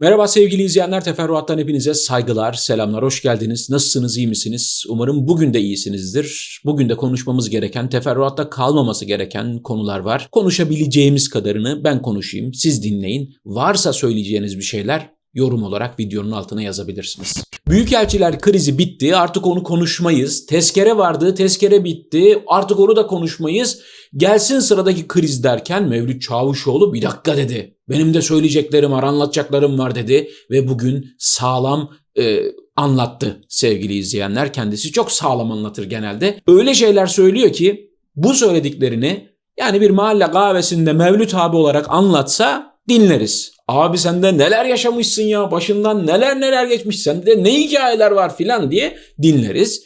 Merhaba sevgili izleyenler, Teferruat'tan hepinize saygılar, selamlar, hoş geldiniz. Nasılsınız, iyi misiniz? Umarım bugün de iyisinizdir. Bugün de konuşmamız gereken, teferruatta kalmaması gereken konular var. Konuşabileceğimiz kadarını ben konuşayım, siz dinleyin. Varsa söyleyeceğiniz bir şeyler yorum olarak videonun altına yazabilirsiniz. Büyükelçiler krizi bitti, artık onu konuşmayız. Tezkere vardı, tezkere bitti, artık onu da konuşmayız. Gelsin sıradaki kriz derken Mevlüt Çavuşoğlu bir dakika dedi. Benim de söyleyeceklerim var, anlatacaklarım var dedi ve bugün sağlam e, anlattı sevgili izleyenler. Kendisi çok sağlam anlatır genelde. Öyle şeyler söylüyor ki bu söylediklerini yani bir mahalle kahvesinde Mevlüt abi olarak anlatsa dinleriz. Abi sende neler yaşamışsın ya başından neler neler geçmiş sende ne hikayeler var filan diye dinleriz.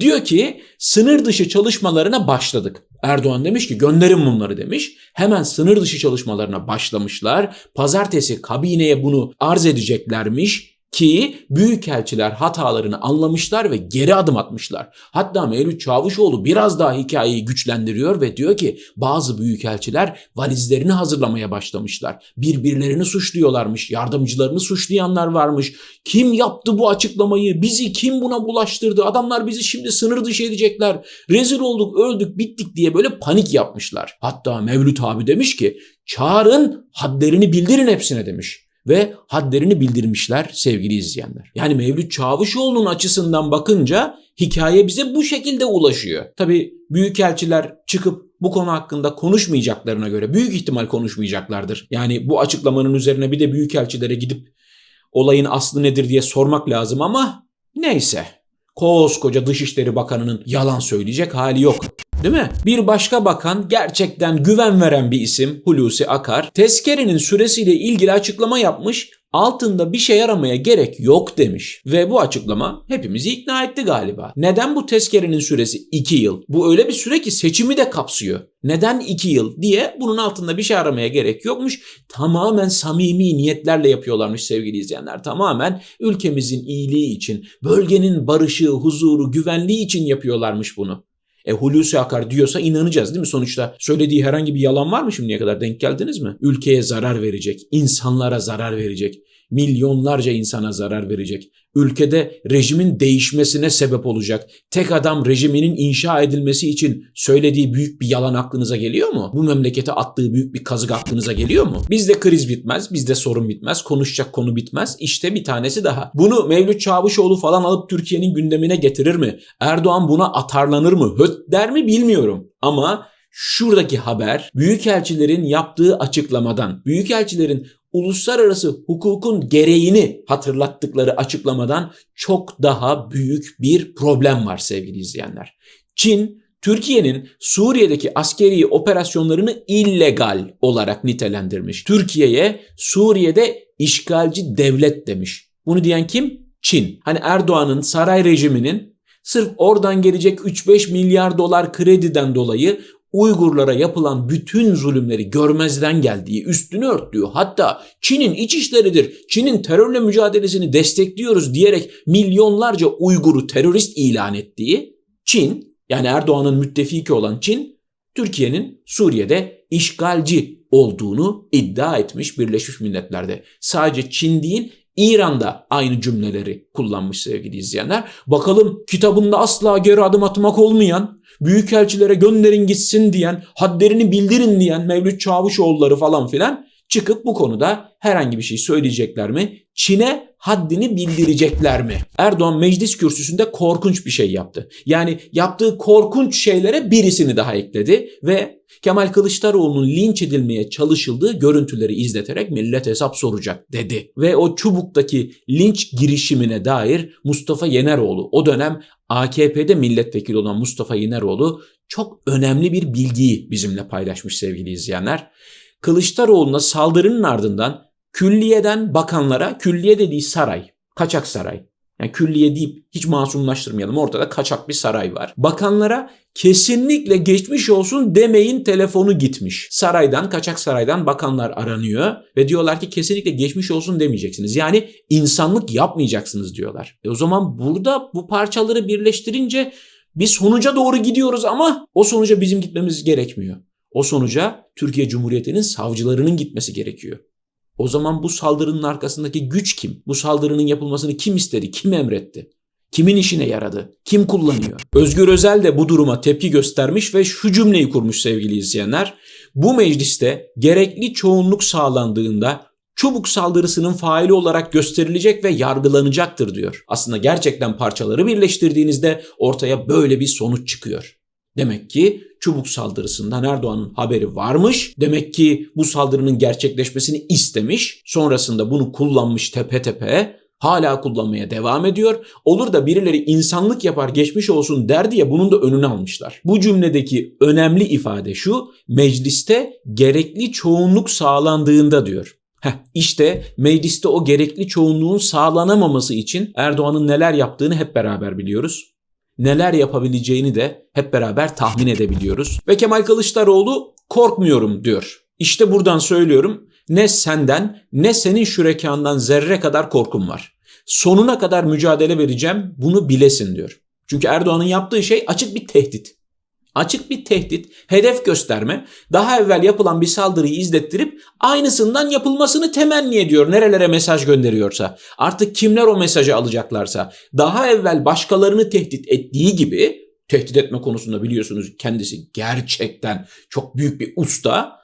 Diyor ki sınır dışı çalışmalarına başladık. Erdoğan demiş ki gönderin bunları demiş. Hemen sınır dışı çalışmalarına başlamışlar. Pazartesi kabineye bunu arz edeceklermiş ki büyükelçiler hatalarını anlamışlar ve geri adım atmışlar. Hatta Mevlüt Çavuşoğlu biraz daha hikayeyi güçlendiriyor ve diyor ki bazı büyükelçiler valizlerini hazırlamaya başlamışlar. Birbirlerini suçluyorlarmış, yardımcılarını suçlayanlar varmış. Kim yaptı bu açıklamayı? Bizi kim buna bulaştırdı? Adamlar bizi şimdi sınır dışı edecekler. Rezil olduk, öldük, bittik diye böyle panik yapmışlar. Hatta Mevlüt abi demiş ki çağırın hadlerini bildirin hepsine demiş ve hadlerini bildirmişler sevgili izleyenler. Yani Mevlüt Çavuşoğlu'nun açısından bakınca hikaye bize bu şekilde ulaşıyor. Tabi büyükelçiler çıkıp bu konu hakkında konuşmayacaklarına göre büyük ihtimal konuşmayacaklardır. Yani bu açıklamanın üzerine bir de büyükelçilere gidip olayın aslı nedir diye sormak lazım ama neyse. Koskoca Dışişleri Bakanı'nın yalan söyleyecek hali yok. Değil mi? Bir başka bakan gerçekten güven veren bir isim Hulusi Akar. Tezkerenin süresiyle ilgili açıklama yapmış. Altında bir şey aramaya gerek yok demiş. Ve bu açıklama hepimizi ikna etti galiba. Neden bu tezkerenin süresi 2 yıl? Bu öyle bir süre ki seçimi de kapsıyor. Neden 2 yıl diye bunun altında bir şey aramaya gerek yokmuş. Tamamen samimi niyetlerle yapıyorlarmış sevgili izleyenler. Tamamen ülkemizin iyiliği için, bölgenin barışı, huzuru, güvenliği için yapıyorlarmış bunu. E Hulusi Akar diyorsa inanacağız değil mi? Sonuçta söylediği herhangi bir yalan var mı şimdiye kadar denk geldiniz mi? Ülkeye zarar verecek, insanlara zarar verecek, milyonlarca insana zarar verecek. Ülkede rejimin değişmesine sebep olacak. Tek adam rejiminin inşa edilmesi için söylediği büyük bir yalan aklınıza geliyor mu? Bu memlekete attığı büyük bir kazık aklınıza geliyor mu? Bizde kriz bitmez, bizde sorun bitmez, konuşacak konu bitmez. İşte bir tanesi daha. Bunu Mevlüt Çavuşoğlu falan alıp Türkiye'nin gündemine getirir mi? Erdoğan buna atarlanır mı? Höt der mi bilmiyorum. Ama şuradaki haber büyükelçilerin yaptığı açıklamadan, büyükelçilerin uluslararası hukukun gereğini hatırlattıkları açıklamadan çok daha büyük bir problem var sevgili izleyenler. Çin Türkiye'nin Suriye'deki askeri operasyonlarını illegal olarak nitelendirmiş. Türkiye'ye Suriye'de işgalci devlet demiş. Bunu diyen kim? Çin. Hani Erdoğan'ın saray rejiminin sırf oradan gelecek 3-5 milyar dolar krediden dolayı Uygurlara yapılan bütün zulümleri görmezden geldiği, üstünü örttüğü, hatta Çin'in iç işleridir, Çin'in terörle mücadelesini destekliyoruz diyerek milyonlarca Uygur'u terörist ilan ettiği Çin, yani Erdoğan'ın müttefiki olan Çin, Türkiye'nin Suriye'de işgalci olduğunu iddia etmiş Birleşmiş Milletler'de. Sadece Çin değil, İran'da aynı cümleleri kullanmış sevgili izleyenler. Bakalım kitabında asla geri adım atmak olmayan, büyükelçilere gönderin gitsin diyen, hadlerini bildirin diyen Mevlüt Çavuşoğulları falan filan çıkıp bu konuda herhangi bir şey söyleyecekler mi? Çin'e haddini bildirecekler mi? Erdoğan meclis kürsüsünde korkunç bir şey yaptı. Yani yaptığı korkunç şeylere birisini daha ekledi ve Kemal Kılıçdaroğlu'nun linç edilmeye çalışıldığı görüntüleri izleterek millet hesap soracak dedi. Ve o çubuktaki linç girişimine dair Mustafa Yeneroğlu o dönem AKP'de milletvekili olan Mustafa Yeneroğlu çok önemli bir bilgiyi bizimle paylaşmış sevgili izleyenler. Kılıçdaroğlu'na saldırının ardından külliyeden bakanlara, külliye dediği saray, kaçak saray. Yani külliye deyip hiç masumlaştırmayalım. Ortada kaçak bir saray var. Bakanlara kesinlikle geçmiş olsun demeyin telefonu gitmiş. Saraydan, kaçak saraydan bakanlar aranıyor ve diyorlar ki kesinlikle geçmiş olsun demeyeceksiniz. Yani insanlık yapmayacaksınız diyorlar. E o zaman burada bu parçaları birleştirince bir sonuca doğru gidiyoruz ama o sonuca bizim gitmemiz gerekmiyor. O sonuca Türkiye Cumhuriyeti'nin savcılarının gitmesi gerekiyor. O zaman bu saldırının arkasındaki güç kim? Bu saldırının yapılmasını kim istedi? Kim emretti? Kimin işine yaradı? Kim kullanıyor? Özgür Özel de bu duruma tepki göstermiş ve şu cümleyi kurmuş sevgili izleyenler. Bu mecliste gerekli çoğunluk sağlandığında çubuk saldırısının faili olarak gösterilecek ve yargılanacaktır diyor. Aslında gerçekten parçaları birleştirdiğinizde ortaya böyle bir sonuç çıkıyor. Demek ki çubuk saldırısından Erdoğan'ın haberi varmış. Demek ki bu saldırının gerçekleşmesini istemiş. Sonrasında bunu kullanmış tepe tepe. Hala kullanmaya devam ediyor. Olur da birileri insanlık yapar geçmiş olsun der diye bunun da önünü almışlar. Bu cümledeki önemli ifade şu. Mecliste gerekli çoğunluk sağlandığında diyor. Heh, işte mecliste o gerekli çoğunluğun sağlanamaması için Erdoğan'ın neler yaptığını hep beraber biliyoruz. Neler yapabileceğini de hep beraber tahmin edebiliyoruz. Ve Kemal Kılıçdaroğlu korkmuyorum diyor. İşte buradan söylüyorum ne senden ne senin şürekandan zerre kadar korkum var. Sonuna kadar mücadele vereceğim bunu bilesin diyor. Çünkü Erdoğan'ın yaptığı şey açık bir tehdit. Açık bir tehdit, hedef gösterme, daha evvel yapılan bir saldırıyı izlettirip aynısından yapılmasını temenni ediyor nerelere mesaj gönderiyorsa. Artık kimler o mesajı alacaklarsa, daha evvel başkalarını tehdit ettiği gibi, tehdit etme konusunda biliyorsunuz kendisi gerçekten çok büyük bir usta,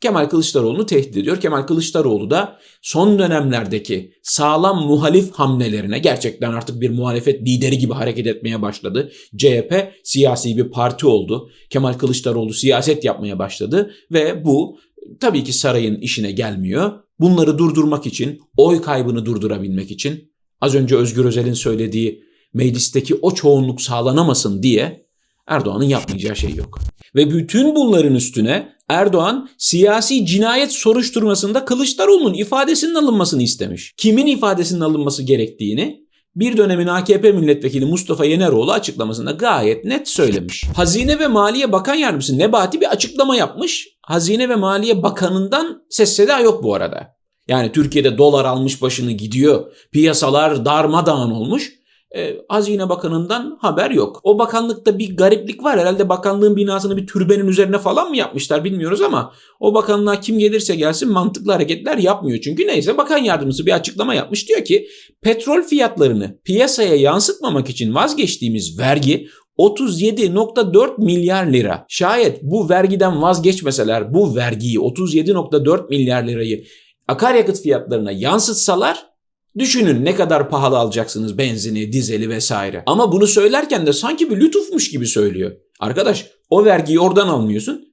Kemal Kılıçdaroğlu'nu tehdit ediyor. Kemal Kılıçdaroğlu da son dönemlerdeki sağlam muhalif hamlelerine gerçekten artık bir muhalefet lideri gibi hareket etmeye başladı. CHP siyasi bir parti oldu. Kemal Kılıçdaroğlu siyaset yapmaya başladı ve bu tabii ki sarayın işine gelmiyor. Bunları durdurmak için, oy kaybını durdurabilmek için az önce Özgür Özel'in söylediği meclisteki o çoğunluk sağlanamasın diye Erdoğan'ın yapmayacağı şey yok. Ve bütün bunların üstüne Erdoğan siyasi cinayet soruşturmasında Kılıçdaroğlu'nun ifadesinin alınmasını istemiş. Kimin ifadesinin alınması gerektiğini bir dönemin AKP milletvekili Mustafa Yeneroğlu açıklamasında gayet net söylemiş. Hazine ve Maliye Bakan Yardımcısı Nebati bir açıklama yapmış. Hazine ve Maliye Bakanı'ndan ses seda yok bu arada. Yani Türkiye'de dolar almış başını gidiyor. Piyasalar darmadağın olmuş e, Hazine Bakanı'ndan haber yok. O bakanlıkta bir gariplik var. Herhalde bakanlığın binasını bir türbenin üzerine falan mı yapmışlar bilmiyoruz ama o bakanlığa kim gelirse gelsin mantıklı hareketler yapmıyor. Çünkü neyse bakan yardımcısı bir açıklama yapmış. Diyor ki petrol fiyatlarını piyasaya yansıtmamak için vazgeçtiğimiz vergi 37.4 milyar lira. Şayet bu vergiden vazgeçmeseler bu vergiyi 37.4 milyar lirayı akaryakıt fiyatlarına yansıtsalar Düşünün ne kadar pahalı alacaksınız benzini, dizeli vesaire. Ama bunu söylerken de sanki bir lütufmuş gibi söylüyor. Arkadaş o vergiyi oradan almıyorsun.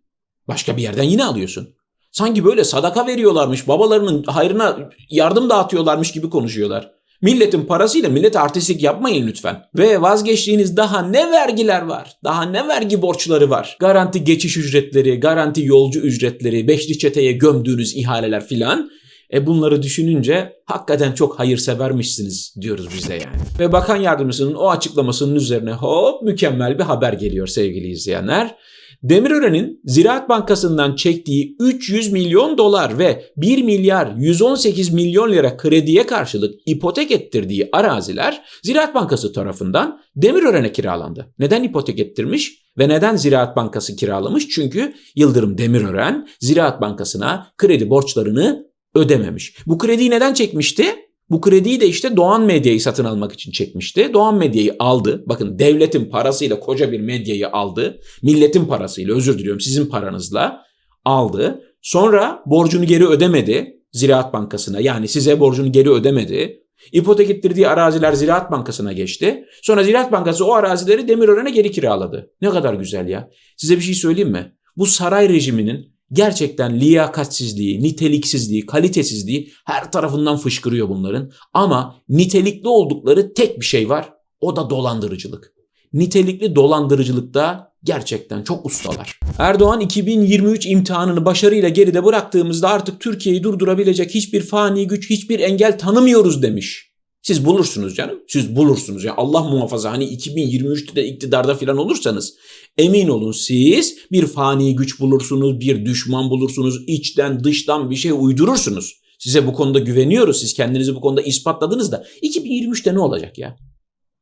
Başka bir yerden yine alıyorsun. Sanki böyle sadaka veriyorlarmış, babalarının hayrına yardım dağıtıyorlarmış gibi konuşuyorlar. Milletin parasıyla millete artistik yapmayın lütfen. Ve vazgeçtiğiniz daha ne vergiler var? Daha ne vergi borçları var? Garanti geçiş ücretleri, garanti yolcu ücretleri, beşli çeteye gömdüğünüz ihaleler filan. E bunları düşününce hakikaten çok hayırsevermişsiniz diyoruz bize yani. Ve bakan yardımcısının o açıklamasının üzerine hop mükemmel bir haber geliyor sevgili izleyenler. Demirören'in Ziraat Bankası'ndan çektiği 300 milyon dolar ve 1 milyar 118 milyon lira krediye karşılık ipotek ettirdiği araziler Ziraat Bankası tarafından Demirören'e kiralandı. Neden ipotek ettirmiş ve neden Ziraat Bankası kiralamış? Çünkü Yıldırım Demirören Ziraat Bankası'na kredi borçlarını ödememiş. Bu krediyi neden çekmişti? Bu krediyi de işte Doğan Medya'yı satın almak için çekmişti. Doğan Medya'yı aldı. Bakın devletin parasıyla koca bir medyayı aldı. Milletin parasıyla özür diliyorum sizin paranızla aldı. Sonra borcunu geri ödemedi Ziraat Bankası'na. Yani size borcunu geri ödemedi. İpotek ettirdiği araziler Ziraat Bankası'na geçti. Sonra Ziraat Bankası o arazileri Demirören'e geri kiraladı. Ne kadar güzel ya. Size bir şey söyleyeyim mi? Bu saray rejiminin gerçekten liyakatsizliği, niteliksizliği, kalitesizliği her tarafından fışkırıyor bunların. Ama nitelikli oldukları tek bir şey var. O da dolandırıcılık. Nitelikli dolandırıcılıkta gerçekten çok ustalar. Erdoğan 2023 imtihanını başarıyla geride bıraktığımızda artık Türkiye'yi durdurabilecek hiçbir fani güç, hiçbir engel tanımıyoruz demiş. Siz bulursunuz canım. Siz bulursunuz. Ya Allah muhafaza hani 2023'te de iktidarda falan olursanız emin olun siz bir fani güç bulursunuz, bir düşman bulursunuz, içten dıştan bir şey uydurursunuz. Size bu konuda güveniyoruz. Siz kendinizi bu konuda ispatladınız da 2023'te ne olacak ya?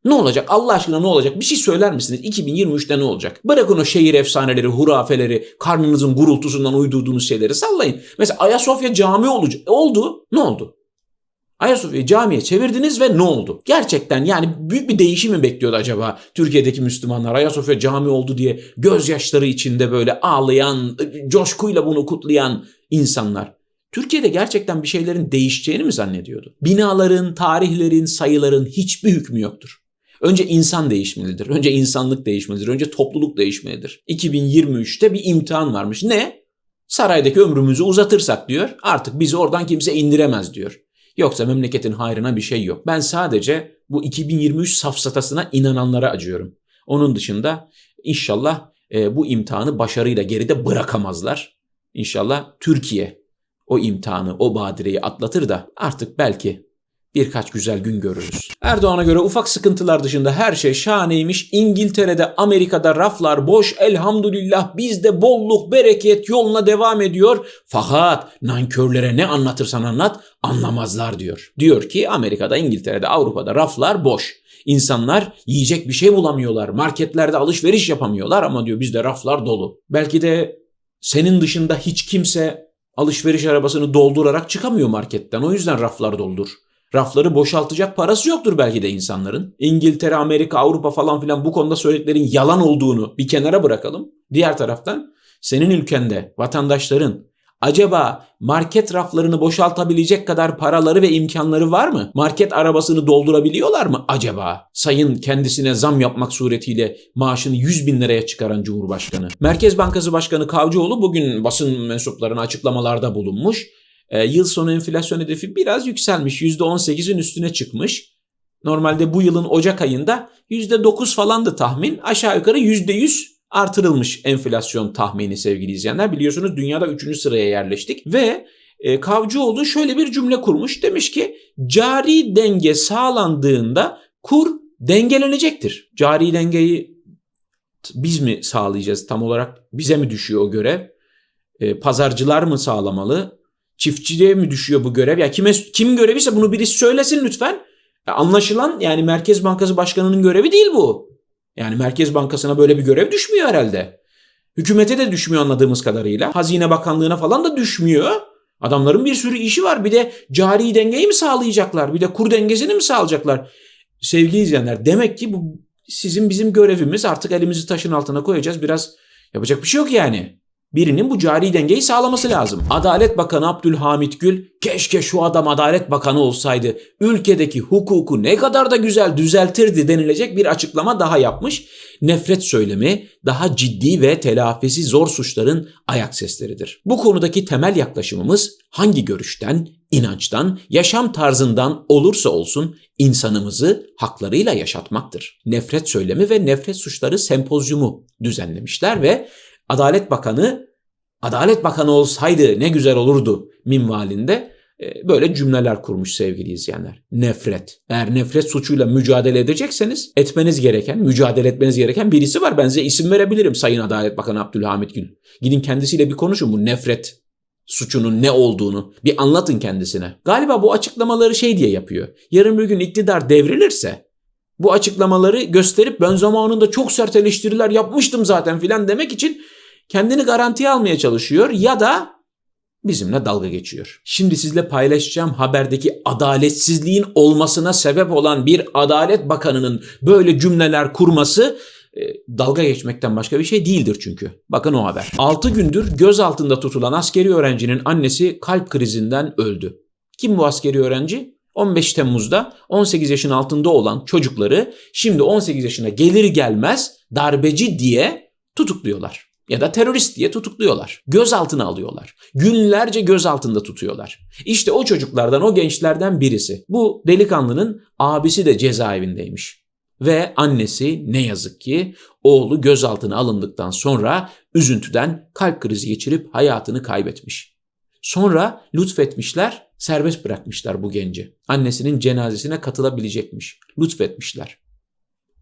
Ne olacak? Allah aşkına ne olacak? Bir şey söyler misiniz? 2023'te ne olacak? Bırakın o şehir efsaneleri, hurafeleri, karnınızın gurultusundan uydurduğunuz şeyleri sallayın. Mesela Ayasofya cami olacak. Oldu. Ne oldu? Ayasofya'yı camiye çevirdiniz ve ne oldu? Gerçekten yani büyük bir değişim mi bekliyordu acaba Türkiye'deki Müslümanlar? Ayasofya cami oldu diye gözyaşları içinde böyle ağlayan, coşkuyla bunu kutlayan insanlar. Türkiye'de gerçekten bir şeylerin değişeceğini mi zannediyordu? Binaların, tarihlerin, sayıların hiçbir hükmü yoktur. Önce insan değişmelidir. Önce insanlık değişmelidir. Önce topluluk değişmelidir. 2023'te bir imtihan varmış. Ne? Saraydaki ömrümüzü uzatırsak diyor. Artık bizi oradan kimse indiremez diyor. Yoksa memleketin hayrına bir şey yok. Ben sadece bu 2023 safsatasına inananlara acıyorum. Onun dışında inşallah e, bu imtihanı başarıyla geride bırakamazlar. İnşallah Türkiye o imtihanı, o badireyi atlatır da artık belki birkaç güzel gün görürüz. Erdoğan'a göre ufak sıkıntılar dışında her şey şahaneymiş. İngiltere'de, Amerika'da raflar boş. Elhamdülillah bizde bolluk, bereket yoluna devam ediyor. Fakat nankörlere ne anlatırsan anlat anlamazlar diyor. Diyor ki Amerika'da, İngiltere'de, Avrupa'da raflar boş. İnsanlar yiyecek bir şey bulamıyorlar. Marketlerde alışveriş yapamıyorlar ama diyor bizde raflar dolu. Belki de senin dışında hiç kimse alışveriş arabasını doldurarak çıkamıyor marketten. O yüzden raflar doldur. Rafları boşaltacak parası yoktur belki de insanların. İngiltere, Amerika, Avrupa falan filan bu konuda söylediklerin yalan olduğunu bir kenara bırakalım. Diğer taraftan senin ülkende vatandaşların acaba market raflarını boşaltabilecek kadar paraları ve imkanları var mı? Market arabasını doldurabiliyorlar mı acaba? Sayın kendisine zam yapmak suretiyle maaşını 100 bin liraya çıkaran Cumhurbaşkanı. Merkez Bankası Başkanı Kavcıoğlu bugün basın mensuplarına açıklamalarda bulunmuş. E, yıl sonu enflasyon hedefi biraz yükselmiş. %18'in üstüne çıkmış. Normalde bu yılın Ocak ayında %9 falandı tahmin. Aşağı yukarı %100 artırılmış enflasyon tahmini sevgili izleyenler. Biliyorsunuz dünyada 3. sıraya yerleştik ve e, Kavcıoğlu şöyle bir cümle kurmuş. Demiş ki cari denge sağlandığında kur dengelenecektir. Cari dengeyi biz mi sağlayacağız tam olarak? Bize mi düşüyor o görev? E, pazarcılar mı sağlamalı? Çiftçiliğe mi düşüyor bu görev? Ya kime kimin göreviyse bunu birisi söylesin lütfen. Ya anlaşılan yani Merkez Bankası Başkanı'nın görevi değil bu. Yani Merkez Bankası'na böyle bir görev düşmüyor herhalde. Hükümete de düşmüyor anladığımız kadarıyla. Hazine Bakanlığı'na falan da düşmüyor. Adamların bir sürü işi var. Bir de cari dengeyi mi sağlayacaklar? Bir de kur dengesini mi sağlayacaklar? Sevgili izleyenler demek ki bu sizin bizim görevimiz artık elimizi taşın altına koyacağız. Biraz yapacak bir şey yok yani birinin bu cari dengeyi sağlaması lazım. Adalet Bakanı Abdülhamit Gül keşke şu adam Adalet Bakanı olsaydı ülkedeki hukuku ne kadar da güzel düzeltirdi denilecek bir açıklama daha yapmış. Nefret söylemi daha ciddi ve telafisi zor suçların ayak sesleridir. Bu konudaki temel yaklaşımımız hangi görüşten, inançtan, yaşam tarzından olursa olsun insanımızı haklarıyla yaşatmaktır. Nefret söylemi ve nefret suçları sempozyumu düzenlemişler ve Adalet Bakanı Adalet Bakanı olsaydı ne güzel olurdu minvalinde e, böyle cümleler kurmuş sevgili izleyenler. Nefret. Eğer nefret suçuyla mücadele edecekseniz etmeniz gereken, mücadele etmeniz gereken birisi var. Ben size isim verebilirim Sayın Adalet Bakanı Abdülhamit Gül. Gidin kendisiyle bir konuşun bu nefret suçunun ne olduğunu bir anlatın kendisine. Galiba bu açıklamaları şey diye yapıyor. Yarın bir gün iktidar devrilirse bu açıklamaları gösterip ben zamanında çok sert eleştiriler yapmıştım zaten filan demek için kendini garantiye almaya çalışıyor ya da bizimle dalga geçiyor. Şimdi sizle paylaşacağım haberdeki adaletsizliğin olmasına sebep olan bir adalet bakanının böyle cümleler kurması e, dalga geçmekten başka bir şey değildir çünkü. Bakın o haber. 6 gündür gözaltında tutulan askeri öğrencinin annesi kalp krizinden öldü. Kim bu askeri öğrenci? 15 Temmuz'da 18 yaşın altında olan çocukları şimdi 18 yaşına gelir gelmez darbeci diye tutukluyorlar ya da terörist diye tutukluyorlar. Gözaltına alıyorlar. Günlerce gözaltında tutuyorlar. İşte o çocuklardan, o gençlerden birisi. Bu delikanlının abisi de cezaevindeymiş. Ve annesi ne yazık ki oğlu gözaltına alındıktan sonra üzüntüden kalp krizi geçirip hayatını kaybetmiş. Sonra lütfetmişler, serbest bırakmışlar bu genci. Annesinin cenazesine katılabilecekmiş. Lütfetmişler.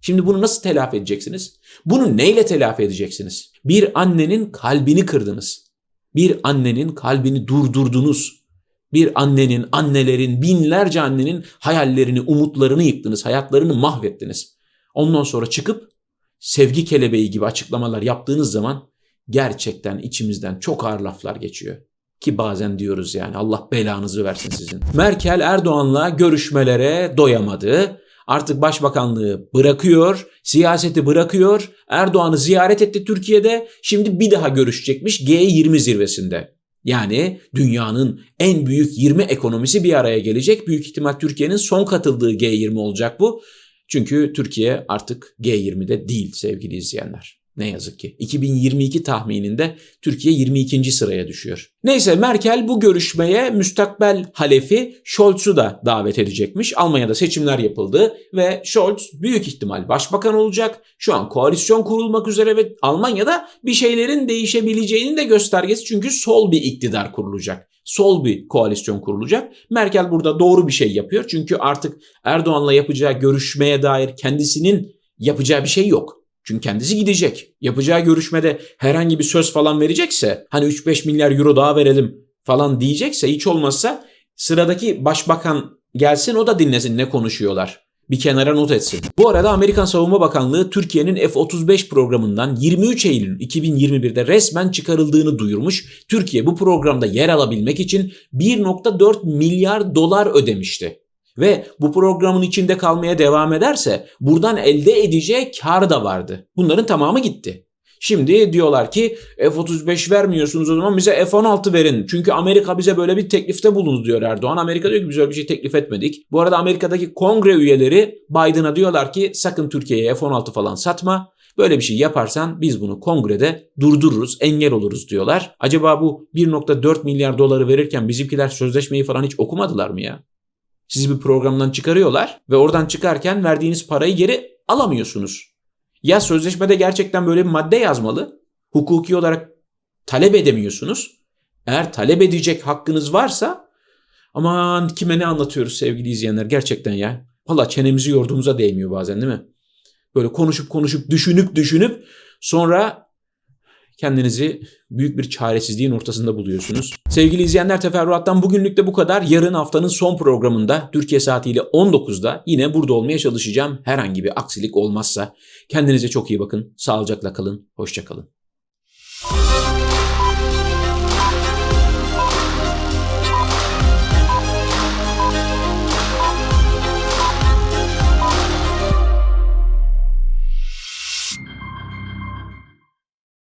Şimdi bunu nasıl telafi edeceksiniz? Bunu neyle telafi edeceksiniz? Bir annenin kalbini kırdınız. Bir annenin kalbini durdurdunuz. Bir annenin, annelerin, binlerce annenin hayallerini, umutlarını yıktınız, hayatlarını mahvettiniz. Ondan sonra çıkıp sevgi kelebeği gibi açıklamalar yaptığınız zaman gerçekten içimizden çok ağır laflar geçiyor. Ki bazen diyoruz yani Allah belanızı versin sizin. Merkel Erdoğan'la görüşmelere doyamadı. Artık başbakanlığı bırakıyor, siyaseti bırakıyor. Erdoğan'ı ziyaret etti Türkiye'de. Şimdi bir daha görüşecekmiş G20 zirvesinde. Yani dünyanın en büyük 20 ekonomisi bir araya gelecek. Büyük ihtimal Türkiye'nin son katıldığı G20 olacak bu. Çünkü Türkiye artık G20'de değil sevgili izleyenler. Ne yazık ki. 2022 tahmininde Türkiye 22. sıraya düşüyor. Neyse Merkel bu görüşmeye müstakbel halefi Scholz'u da davet edecekmiş. Almanya'da seçimler yapıldı ve Scholz büyük ihtimal başbakan olacak. Şu an koalisyon kurulmak üzere ve Almanya'da bir şeylerin değişebileceğinin de göstergesi çünkü sol bir iktidar kurulacak. Sol bir koalisyon kurulacak. Merkel burada doğru bir şey yapıyor. Çünkü artık Erdoğan'la yapacağı görüşmeye dair kendisinin yapacağı bir şey yok. Çünkü kendisi gidecek. Yapacağı görüşmede herhangi bir söz falan verecekse hani 3-5 milyar euro daha verelim falan diyecekse hiç olmazsa sıradaki başbakan gelsin o da dinlesin ne konuşuyorlar. Bir kenara not etsin. Bu arada Amerikan Savunma Bakanlığı Türkiye'nin F-35 programından 23 Eylül 2021'de resmen çıkarıldığını duyurmuş. Türkiye bu programda yer alabilmek için 1.4 milyar dolar ödemişti ve bu programın içinde kalmaya devam ederse buradan elde edeceği kar da vardı. Bunların tamamı gitti. Şimdi diyorlar ki F-35 vermiyorsunuz o zaman bize F-16 verin. Çünkü Amerika bize böyle bir teklifte bulundu diyor Erdoğan. Amerika diyor ki biz öyle bir şey teklif etmedik. Bu arada Amerika'daki kongre üyeleri Biden'a diyorlar ki sakın Türkiye'ye F-16 falan satma. Böyle bir şey yaparsan biz bunu kongrede durdururuz, engel oluruz diyorlar. Acaba bu 1.4 milyar doları verirken bizimkiler sözleşmeyi falan hiç okumadılar mı ya? Sizi bir programdan çıkarıyorlar ve oradan çıkarken verdiğiniz parayı geri alamıyorsunuz. Ya sözleşmede gerçekten böyle bir madde yazmalı. Hukuki olarak talep edemiyorsunuz. Eğer talep edecek hakkınız varsa aman kime ne anlatıyoruz sevgili izleyenler gerçekten ya. Valla çenemizi yorduğumuza değmiyor bazen değil mi? Böyle konuşup konuşup düşünüp düşünüp sonra kendinizi büyük bir çaresizliğin ortasında buluyorsunuz. Sevgili izleyenler teferruattan bugünlük de bu kadar. Yarın haftanın son programında Türkiye saatiyle 19'da yine burada olmaya çalışacağım. Herhangi bir aksilik olmazsa kendinize çok iyi bakın. Sağlıcakla kalın. Hoşçakalın.